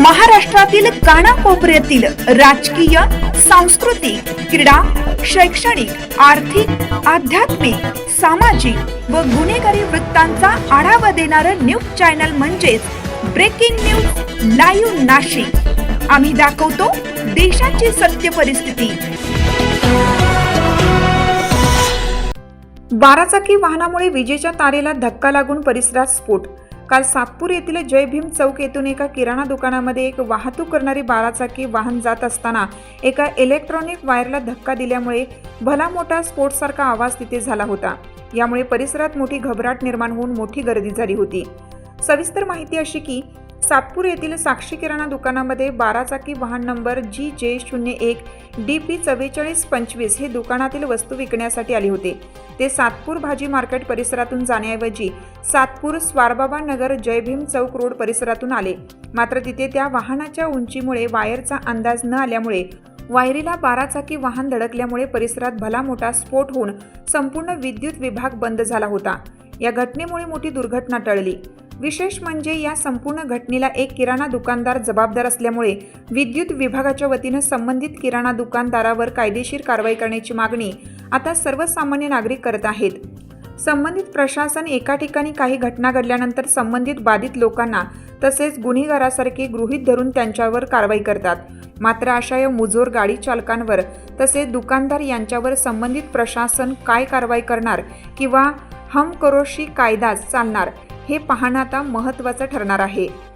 महाराष्ट्रातील कानाकोपऱ्यातील राजकीय सांस्कृतिक क्रीडा शैक्षणिक आर्थिक आध्यात्मिक सामाजिक व गुन्हेगारी वृत्तांचा आढावा देणारं न्यूज चॅनल म्हणजेच ब्रेकिंग न्यूज लाईव्ह नाशिक. आम्ही दाखवतो देशाची सत्य परिस्थिती. बाराचाकी वाहनामुळे विजेच्या तारेला धक्का लागून परिसरात स्फोट काल सातपूर येथील जय भीम चौक येथून एका किराणा दुकानामध्ये एक वाहतूक करणारी बाराचाकी वाहन जात असताना एका इलेक्ट्रॉनिक वायरला धक्का दिल्यामुळे भला मोठा स्फोटसारखा आवाज तिथे झाला होता. यामुळे परिसरात मोठी घबराट निर्माण होऊन मोठी गर्दी झाली होती. सविस्तर माहिती अशी की सातपूर येथील साक्षी किराणा दुकानामध्ये बाराचाकी वाहन नंबर जी जे शून्य एक डी पी चव्वेचाळीस पंचवीस हे दुकानातील वस्तू विकण्यासाठी आले होते. ते सातपूर भाजी मार्केट परिसरातून जाण्याऐवजी सातपूर स्वारबाबा नगर जयभीम चौक रोड परिसरातून आले. मात्र तिथे त्या वाहनाच्या उंचीमुळे वायरचा अंदाज न आल्यामुळे वायरीला बाराचाकी वाहन धडकल्यामुळे परिसरात भला मोठा स्फोट होऊन संपूर्ण विद्युत विभाग बंद झाला होता. या घटनेमुळे मोठी दुर्घटना टळली. विशेष म्हणजे या संपूर्ण घटनेला एक किराणा दुकानदार जबाबदार असल्यामुळे विद्युत विभागाच्या वतीनं संबंधित किराणा दुकानदारावर कायदेशीर कारवाई करण्याची मागणी आता सर्वसामान्य नागरिक करत आहेत. संबंधित प्रशासन एका ठिकाणी काही घटना घडल्यानंतर संबंधित बाधित लोकांना तसेच गुन्हेगारासारखे गृहीत धरून त्यांच्यावर कारवाई करतात. मात्र अशा या मुजोर गाडी चालकांवर तसेच दुकानदार यांच्यावर संबंधित प्रशासन काय कारवाई करणार किंवा हम करोशी कायदाच चालणार हे पाहणं आता महत्त्वाचं ठरणार आहे.